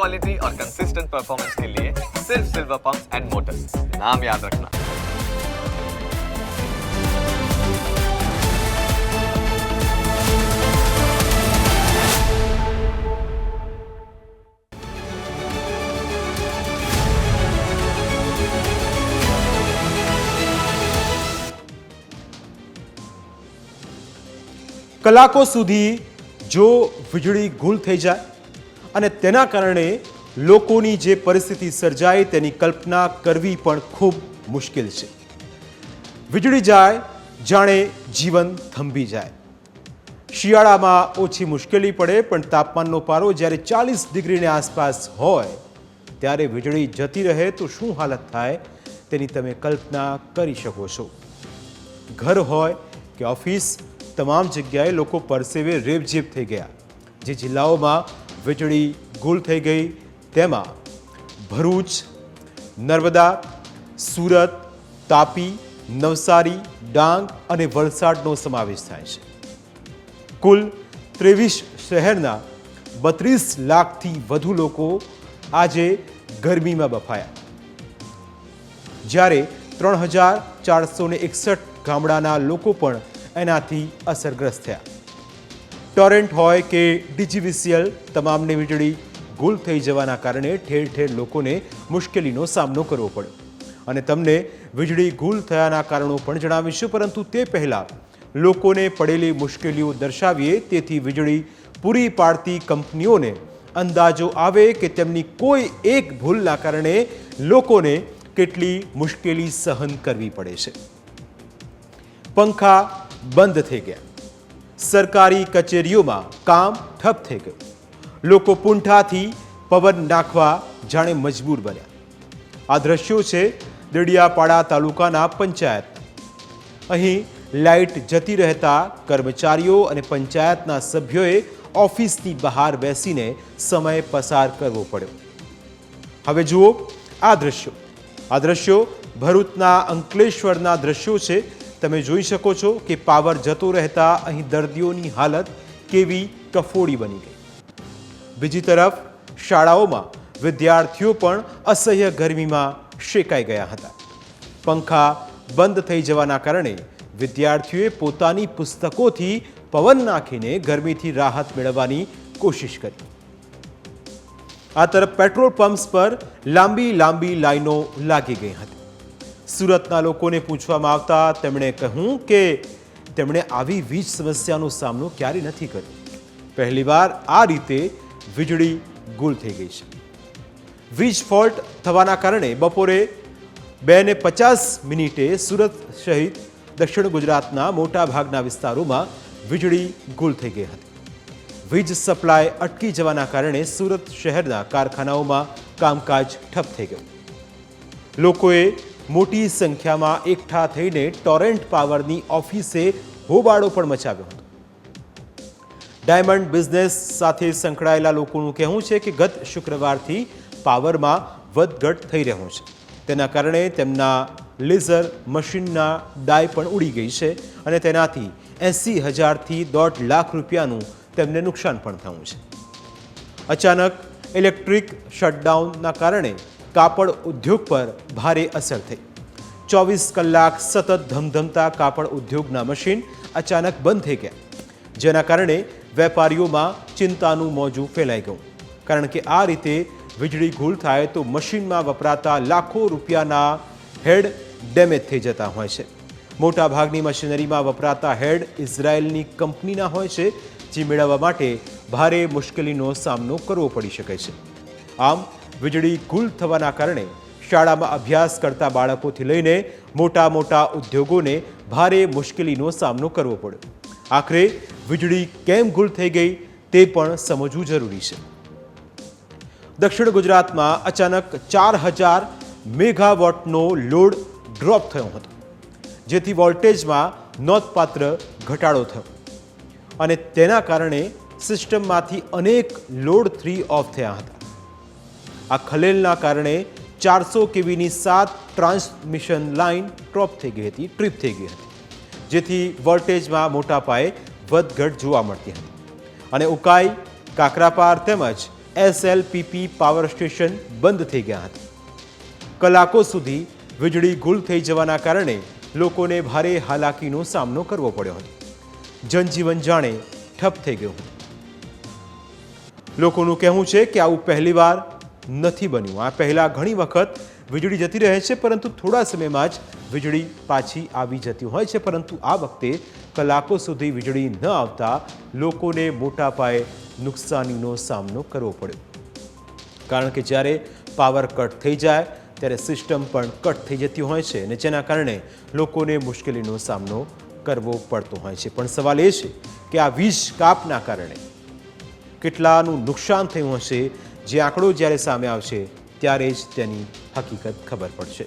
Quality और consistent performance के लिए सिर्फ सिल्वर पंप्स एंड मोटर्स नाम याद रखना કલાકો સુધી જો વીજળી ગુલ થઈ જાય અને તેના કારણે લોકોની જે પરિસ્થિતિ સર્જાય તેની કલ્પના કરવી પણ ખૂબ મુશ્કેલ છે. વીજળી જાય, જાણે જીવન થંભી જાય. શિયાળામાં ઓછી મુશ્કેલી પડે, પણ તાપમાનનો પારો જ્યારે ચાલીસ ડિગ્રીની આસપાસ હોય, ત્યારે વીજળી જતી રહે તો શું હાલત થાય તેની તમે કલ્પના કરી શકો છો. ઘર હોય કે ઓફિસ, તમામ જગ્યાએ લોકો પરસેવે રેબઝેબ થઈ ગયા. જે જિલ્લાઓમાં વીજળી ગુલ થઈ ગઈ. તેમાં ભરૂચ, નર્મદા, સુરત, તાપી, નવસારી, ડાંગ અને વલસાડનો સમાવેશ થાય છે. કુલ ત્રેવીસ શહેરના બત્રીસ લાખથી વધુ લોકો આજે ગરમીમાં બફાયા. જ્યારે ત્રણ હજાર ચારસો ને એકસઠ ગામડાના લોકો પણ એનાથી અસરગ્રસ્ત થયા. ટોરેન્ટ હોય કે ડીજીવીસીએલ તમામને વીજળી ગુલ થઈ જવાના કારણે ઠેર ઠેર લોકોને મુશ્કેલીનો સામનો કરવો પડ્યો. અને તમને વીજળી ગુલ થયાના કારણો પણ જણાવીશું, પરંતુ તે પહેલાં લોકોને પડેલી મુશ્કેલીઓ દર્શાવીએ, તેથી વીજળી પૂરી પાડતી કંપનીઓને અંદાજો આવે કે તેમની કોઈ એક ભૂલના કારણે લોકોને કેટલી મુશ્કેલી સહન કરવી પડે છે. પંખા બંધ થઈ ગયા. સરકારી કચેરીઓમાં કામ ઠપ થઈ ગયું. લોકો પૂંઠાથી પવન નાખવા જાણે મજબૂર બન્યા. આ દ્રશ્યો છે દડિયાપાડા તાલુકાના પંચાયત. અહીં લાઇટ જતી રહેતા કર્મચારીઓ અને પંચાયતના સભ્યોએ ઓફિસની બહાર બેસીને સમય પસાર કરવો પડ્યો. હવે જુઓ આ દ્રશ્યો. આ દ્રશ્યો ભરૂચના અંકલેશ્વરના દ્રશ્યો છે તમે જોઈ શકો છો કે પાવર જતો રહેતા અહીં દર્દીઓની હાલત કેવી કફોડી બની ગઈ. બીજી તરફ, શાળાઓમાં વિદ્યાર્થીઓ પણ અસહ્ય ગરમીમાં શેકાઈ ગયા હતા. પંખા બંધ થઈ જવાના કારણે વિદ્યાર્થીઓએ પોતાની પુસ્તકોથી પવન નાખીને ગરમીથી રાહત મેળવવાની કોશિશ કરી. આ તરફ પેટ્રોલ પંપ્સ પર લાંબી લાંબી લાઈનો લાગી ગઈ હતી. સુરતના લોકોને પૂછવામાં આવતા તેમણે કહ્યું કે તેમણે આવી વીજ સમસ્યાનો સામનો ક્યારે નથી કર્યો. પહેલીવાર આ રીતે વીજળી ગુલ થઈ ગઈ છે. વીજ ફોલ્ટ થવાના કારણે બપોરે બે ને પચાસ મિનિટે સુરત સહિત દક્ષિણ ગુજરાતના મોટા ભાગના વિસ્તારોમાં વીજળી ગુલ થઈ ગઈ હતી. વીજ સપ્લાય અટકી જવાના કારણે સુરત શહેરના કારખાનાઓમાં કામકાજ ઠપ થઈ ગયું. લોકોએ મોટી સંખ્યામાં એકઠા થઈને ટોરેન્ટ પાવરની ઓફિસે હોબાળો પણ મચાવ્યો હતો. ડાયમંડ બિઝનેસ સાથે સંકળાયેલા લોકોનું કહેવું છે કે ગત શુક્રવારથી પાવરમાં વધઘટ થઈ રહ્યો છે. તેના કારણે તેમના લેઝર મશીનના ડાય પણ ઉડી ગઈ છે અને તેનાથી એંસી હજારથી દોઢ લાખ રૂપિયાનું તેમને નુકસાન પણ થયું છે. અચાનક ઇલેક્ટ્રિક શટડાઉનના કારણે કાપડ ઉદ્યોગ પર ભારે અસર થઈ. ચોવીસ કલાક સતત ધમધમતા કાપડ ઉદ્યોગના મશીન અચાનક બંધ થઈ ગયા. જેના કારણે વેપારીઓમાં ચિંતાનું મોજું ફેલાઈ ગયું. કારણ કે આ રીતે વીજળી ગુલ થાય તો મશીનમાં વપરાતા લાખો રૂપિયાના હેડ ડેમેજ થઈ જતા હોય છે. મોટાભાગની મશીનરીમાં વપરાતા હેડ ઇઝરાયેલની કંપનીના હોય છે, જે મેળવવા માટે ભારે મુશ્કેલીનો સામનો કરવો પડી શકે છે. આમ વીજળી ગુલ થવાના કારણે શાળામાં અભ્યાસ કરતા બાળકોથી લઈને મોટા મોટા ઉદ્યોગોને ભારે મુશ્કેલીનો સામનો કરવો પડ્યો. આખરે વીજળી કેમ ગુલ થઈ ગઈ તે પણ સમજવું જરૂરી છે. દક્ષિણ ગુજરાતમાં અચાનક ચાર હજાર મેગાવોટનો લોડ ડ્રોપ થયો હતો, જેથી વોલ્ટેજમાં નોંધપાત્ર ઘટાડો થયો. અને તેના કારણે સિસ્ટમમાંથી અનેક લોડ થ્રી ઓફ થયા હતા. આ ખલેલના કારણે ચારસો કેવીની સાત ટ્રાન્સમિશન લાઇન ટ્રોપ થઈ ગઈ હતી, ટ્રીપ થઈ ગઈ હતી, જેથી વોલ્ટેજમાં મોટા પાયે વધઘટ જોવા મળતી હતી. અને ઉકાઈ, કાકરાપાર તેમજ એસએલપીપી પાવર સ્ટેશન બંધ થઈ ગયા હતા. કલાકો સુધી વીજળી ગુલ થઈ જવાના કારણે લોકોને ભારે હાલાકીનો સામનો કરવો પડ્યો હતો. જનજીવન જાણે ઠપ થઈ ગયું લોકોનું કહેવું છે કે આવું પહેલીવાર નથી બન્યું. આ પહેલાં ઘણી વખત વીજળી જતી રહે છે, પરંતુ થોડા સમયમાં જ વીજળી પાછી આવી જતી હોય છે, પરંતુ આ વખતે કલાકો સુધી વીજળી ન આવતા લોકોને મોટા પાયે નુકસાનીનો સામનો કરવો પડ્યો. કારણ કે જ્યારે પાવર કટ થઈ જાય, ત્યારે સિસ્ટમ પણ કટ થઈ જતી હોય છે અને જેના કારણે લોકોને મુશ્કેલીનો સામનો કરવો પડતો હોય છે. પણ સવાલ એ છે કે આ વીજ કાપના કારણે કેટલાનું નુકસાન થયું હશે જે આંકડો જ્યારે સામે આવશે ત્યારે જ તેની હકીકત ખબર પડશે.